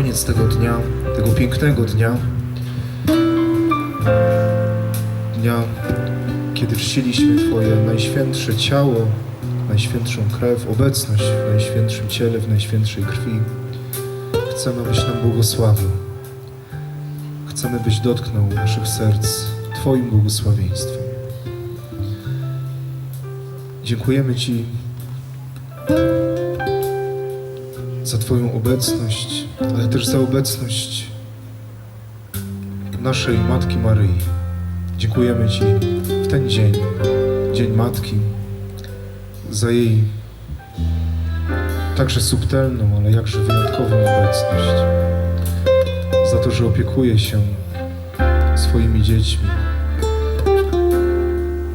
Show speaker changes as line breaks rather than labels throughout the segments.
koniec tego dnia, tego pięknego dnia, dnia, kiedy czciliśmy Twoje najświętsze ciało, najświętszą krew, obecność w najświętszym ciele, w najświętszej krwi. Chcemy, byś nam błogosławił. Chcemy, byś dotknął naszych serc Twoim błogosławieństwem. Dziękujemy Ci za Twoją obecność, ale też za obecność naszej Matki Maryi. Dziękujemy Ci w ten dzień, Dzień Matki, za jej także subtelną, ale jakże wyjątkową obecność. Za to, że opiekuje się swoimi dziećmi.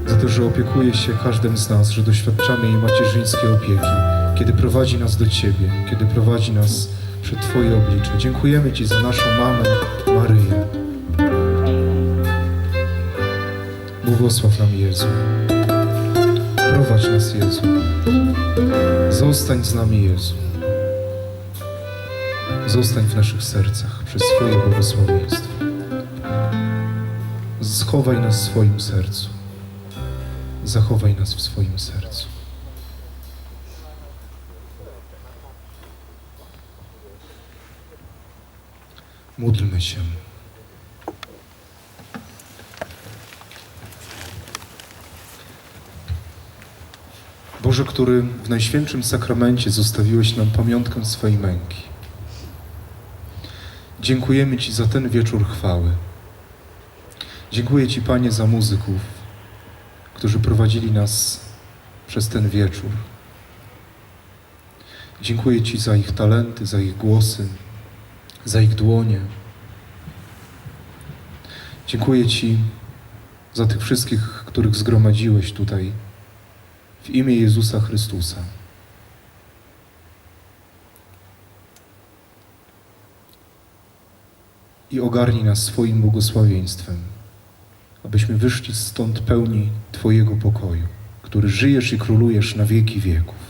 Za to, że opiekuje się każdym z nas, że doświadczamy jej macierzyńskiej opieki, kiedy prowadzi nas do Ciebie, kiedy prowadzi nas przed Twoje oblicze. Dziękujemy Ci za naszą mamę Maryję. Błogosław nam Jezu. Prowadź nas Jezu. Zostań z nami Jezu. Zostań w naszych sercach przez Twoje błogosławieństwo. Schowaj nas w swoim sercu. Zachowaj nas w swoim sercu. Módlmy się. Boże, który w Najświętszym Sakramencie zostawiłeś nam pamiątkę swojej męki. Dziękujemy Ci za ten wieczór chwały. Dziękuję Ci, Panie, za muzyków, którzy prowadzili nas przez ten wieczór. Dziękuję Ci za ich talenty, za ich głosy, za ich dłonie. Dziękuję Ci za tych wszystkich, których zgromadziłeś tutaj w imię Jezusa Chrystusa. I ogarnij nas swoim błogosławieństwem, abyśmy wyszli stąd pełni Twojego pokoju, który żyjesz i królujesz na wieki wieków.